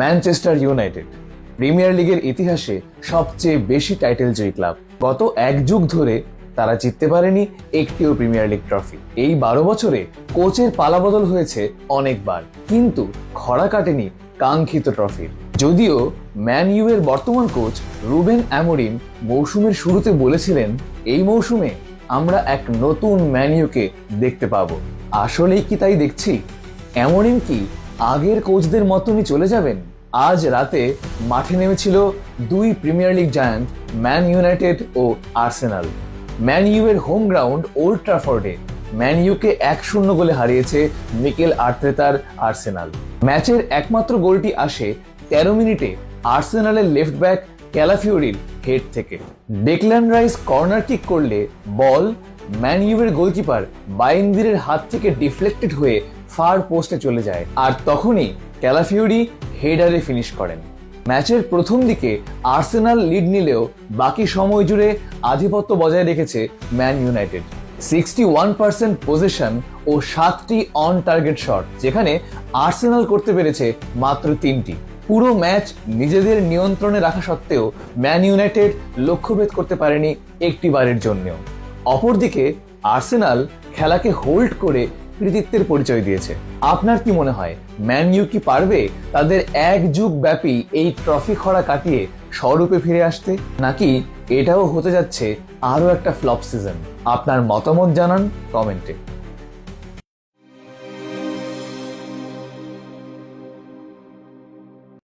Manchester United. Premier লিগের ইতিহাসে সবচেয়ে বেশি টাইটেল জয়ী ক্লাব। গত এক যুগ ধরে তারা জিততে পারেনি একটিও প্রিমিয়ার লিগ ট্রফি। এই বারো বছরে কোচের পালাবদল হয়েছে অনেকবার, কিন্তু খরা কাটেনি কাঙ্ক্ষিত ট্রফির যদিও ম্যান ইউ এর বর্তমান কোচ রুবেন অ্যামোরিম মৌসুমের শুরুতে বলেছিলেন, এই মৌসুমে আমরা এক নতুন ম্যান ইউকে দেখতে পাবো। আসলেই কি তাই দেখছি? অ্যামোরিম কি আগের কোচদের মতনই চলে যাবেন। আজ রাতে মাঠে নেমেছিল দুই premier league giant Man United ও আর্সেনাল ম্যান ইউ এর হোম গ্রাউন্ড ওল্ড ট্রাফোর্ডে ম্যান ইউকে এক শূন্য গোলে হারিয়েছে মিকেল আর্তেতার আর্সেনাল ম্যাচের একমাত্র গোলটি আসে তেরো মিনিটে আর্সেনালের লেফট ব্যাক ক্যালাফিওরির হেড থেকে। ডেকল্যান্ড রাইস কর্নার কিক করলে বল ম্যান ইউয়ের গোলকিপার বাইন্দিরের হাত থেকে ডিফ্লেক্টেড হয়ে ফার পোস্টে চলে যায়। আর তখনই ক্যালাফিউরি হেডারে ফিনিশ করেন। ম্যাচের প্রথম দিকে আর্সেনাল লিড নিলেও বাকি সময় জুড়ে আধিপত্য বজায় রেখেছে Man United. Sixty one percent possession ও সাতটি অন টার্গেট শট যেখানে আর্সেনাল করতে পেরেছে মাত্র তিনটি। পুরো ম্যাচ নিজেদের নিয়ন্ত্রণে রাখা সত্ত্বেও ম্যান ইউনাইটেড লক্ষ্যভেদ করতে পারেনি একটি বারের জন্যও। অপরদিকে আর্সেনাল খেলাকে হোল্ড করে কৃতিত্বের পরিচয় দিয়েছে। আপনার কি মনে হয় ম্যান ইউ কি পারবে তাদের এক যুগ ব্যাপী এই ট্রফি খরা কাটিয়ে স্বরূপে ফিরে আসতে? নাকি এটাও হতে যাচ্ছে আরও একটা ফ্লপ সিজন? আপনার মতামত জানান কমেন্টে।